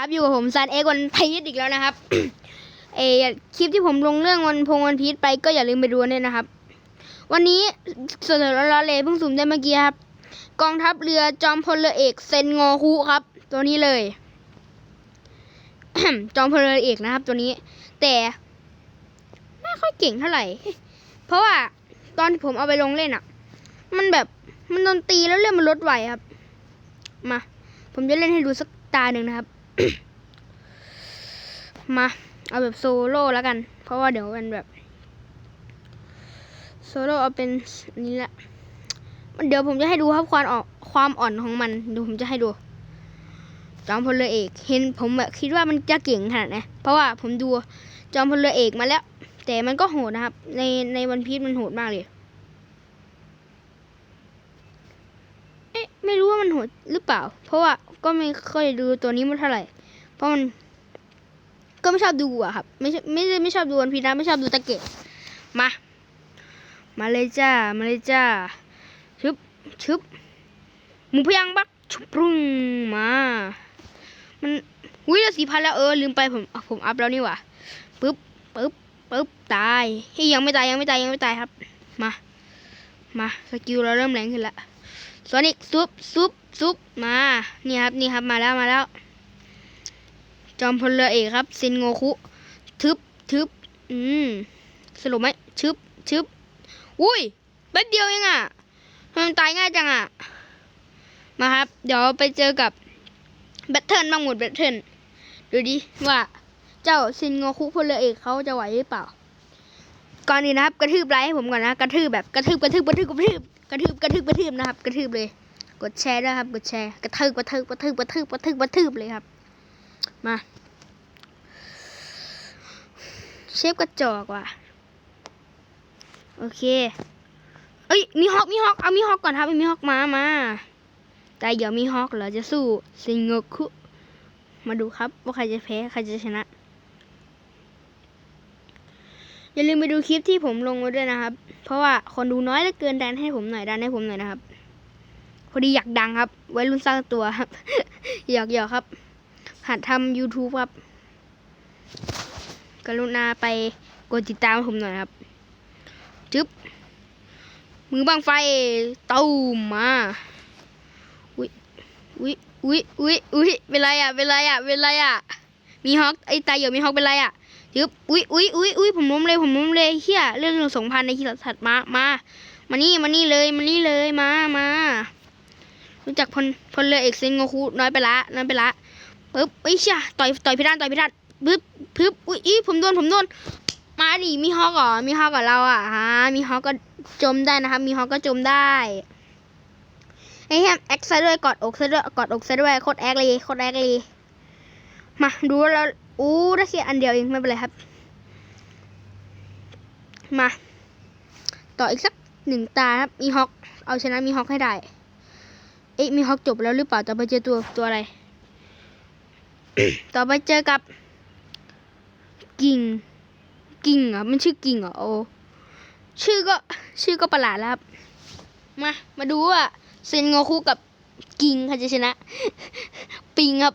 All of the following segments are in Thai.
ครับอยู่กับผมซันเอ็กวันพีชอีกแล้วนะครับเอคลิปที่ผมลงเรื่องวันพงวันพีชไปก็อย่าลืมไปดูด้วยนะครับ วันนี้สดๆร้อนๆเลยเพิ่งสุ่มได้เมื่อกี้ครับ กองทัพเรือจอมพลเรือเอกเซนงอคุครับ ตัวนี้เลย จอมพลเรือเอกนะครับ ตัวนี้ แต่ไม่ค่อยเก่งเท่าไหร่ เพราะว่าตอนที่ผมเอาไปลงเล่นอะ มันแบบมันโดนตีแล้วเรื่องมันลดไหวครับ มา ผมจะเล่นให้ดูสักตาหนึ่งนะครับ มา เอาแบบโซโล่แล้วกัน เพราะว่าเดี๋ยวมันแบบโซโล่เอาเป็นนี้แหละเดี๋ยวผมจะให้ดูครับความอ่อนความอ่อนของมันดี๋ยวผมจะให้ดูจอมพลเรือเอก เห็นผมแบบคิดว่ามันจะเก่งขนาดไหนเพราะว่าผมดูจอมพลเรือเอกมาแล้ว แต่มันก็โหดนะครับ ในในวันพีชมันโหดมากเลย เอ๊ะ ไม่รู้ว่ามันโหดหรือเปล่า เพราะว่าก็ไม่ค่อยดูตัวนี้มันเท่าไหร่ เพราะมัน ก็ไม่ชอบดูอะครับ ไม่ช่ไม่ได้ไม่ชอบดูวันพีนะไม่ชอบดูตะเกะมา มาเลยจ้า มาเลยจ้าชึบชึบหมูพยังบักชุบปรุงมา มันอุ้ยเราสี่พันแล้วเออลืมไปผมผมอัพแล้วนี่หว่าปึ๊บปึ๊บปึ๊บตายเฮ้ยยังไม่ตายยังไม่ตายยังไม่ตายครับ มา มาสกิลเราเริ่มแรงขึ้นละ โซนิกซุปซุปซุปมานี่ครับนี่ครับมาแล้วมาแล้ว จอมพลเรือเอกครับซินโงคุทึบทึบอืมสรุปไหมชึบชึบอุ้ยแป๊บเดียวเองอะทำมันตายง่ายจังอะ มาครับ เดี๋ยวไปเจอกับแบทเทิลบางหมดแบทเทิลดูดิว่าเจ้าซินโงคุพลเรือเอกเขาจะไหวหรือเปล่า ก่อนอื่นะครับ กระทืบไลค์ให้ผมก่อนนะ กระทืบแบบกระทืบกระทืบกระทืบกระทืบกระทืบกระทืบกระทืบนะครับ กระทืบเลย กดแชร์ด้วยครับ กดแชร์กระทืบกระทืบกระทืบกระทืบกระทืบกระทืบเลยครับ มา เชฟกระจอกว่ะโอเค เอ้ยมีฮอกมีฮอกเอามีฮอกก่อนครับมีฮอกมามาแต่เดี๋ยวมีฮอกเหรอจะสู้ซิงโงคุมาดูครับว่าใครจะแพ้ใครจะชนะ อย่าลืมไปดูคลิปที่ผมลงไว้ด้วยนะครับ เพราะว่าคนดูน้อยเหลือเกินดันให้ผมหน่อยดันให้ผมหน่อยนะครับพอดีอยากดังครับ ไว้รุ่นสร้างตัวครับอยากอยากครับ หัดทำ YouTube ครับ กรุณาไปกดติดตามผมหน่อยครับ จึ๊บ มือบังไฟเตูมมาอุ้ยอุ้ยอุ้ยอุ้ยอุ้ยเป็นไรอะเป็นไรอะเป็นไรอะ มีฮอกไอ้ตาเหยยวมีฮอกเป็นไรอะ ยึบอุ้ยอุ้ยอุ้ยอุ้ยผมล้มเลยผมล้มเลยเฮียเรื่องสองพันในที่สัตว์มามามานี่มานี่เลยมานี่เลยมามารู้จักพลพลเรือเอกเซนโงคุน้อยไปละน้อยไปละปึ๊บเอ้ยเชี่ยต่อยต่อยพิดานต่อยพิดานปึ๊บปึ๊บอุ้ยอีผมโดนผมโดนมาดิมีฮอกเหรอมีฮอกกับเราอะฮะมีฮอกก็จมได้นะครับมีฮอกก็จมได้ไอ้แฮมแอคซะด้วยกอดอกซะด้วยกอดอกซะด้วยโคตรแอคเลยโคตรแอคเลยมาดูแล้ว อู้ได้แค่อันเดียวเองไม่เป็นไรครับ มา ต่ออีกสักหนึ่งตาครับ มีฮอก เอาชนะมีฮอกให้ได้ เอ๊ะมีฮอกจบแล้วหรือเปล่าต่อไปเจอตัวตัวอะไร ต่อไปเจอกับ กิ่ง กิ่งเหรอะมันชื่อกิ่งเหรอโอ้ชื่อก็ชื่อก็ประหลาดแล้วครับ มา มาดูว่าเซนโงคุกับกิ่งใครจะชนะ ปิงครับ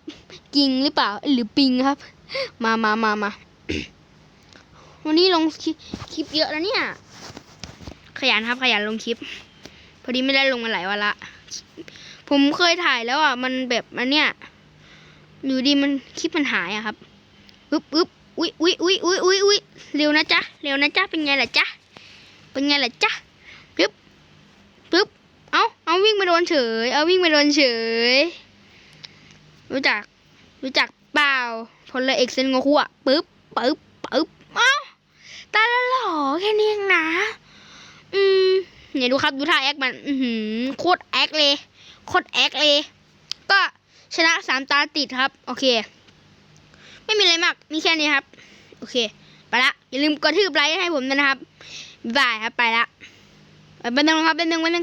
กิ่งหรือเปล่าหรือปิงครับ มามามามาวันนี้ลงคลิปเยอะแล้วเนี่ย ขยันครับขยันลงคลิป พอดีไม่ได้ลงมาหลายวันละ ผมเคยถ่ายแล้วอะ มันแบบอันเนี้ยอยู่ดีมันคลิปมันหายอะครับปึ๊บปึ๊บอุ้ยอุ้ยอุ้ยอุ้ยอุ้ยอุ้ยเร็วนะจ๊ะ เร็วนะจ๊ะ เป็นไงล่ะจ๊ะ เป็นไงล่ะจ๊ะปึ๊บปึ๊บ เอาเอาวิ่งไปโดนเฉย เอาวิ่งไปโดนเฉย รู้จัก รู้จัก เปล่าพลเอเอกเซนโงคุอะปึ๊บปึ๊บปึ๊บเอ้าตายแล้วเหรอแค่นี้เองนะ อืมเนี่ยดูครับดูท่าแอคมัน อือหือโคตรแอคเลยโคตรแอคเลย ก็ชนะสามตาติดครับ โอเค ไม่มีอะไรมาก มีแค่นี้ครับ โอเค ไปละ อย่าลืมกดทืบไลค์ให้ผมด้วยนะครับ บ๊ายบายครับ ไปละไปเป็นหนึ่งครับเป็นหนึ่งเป็นหนึ่ง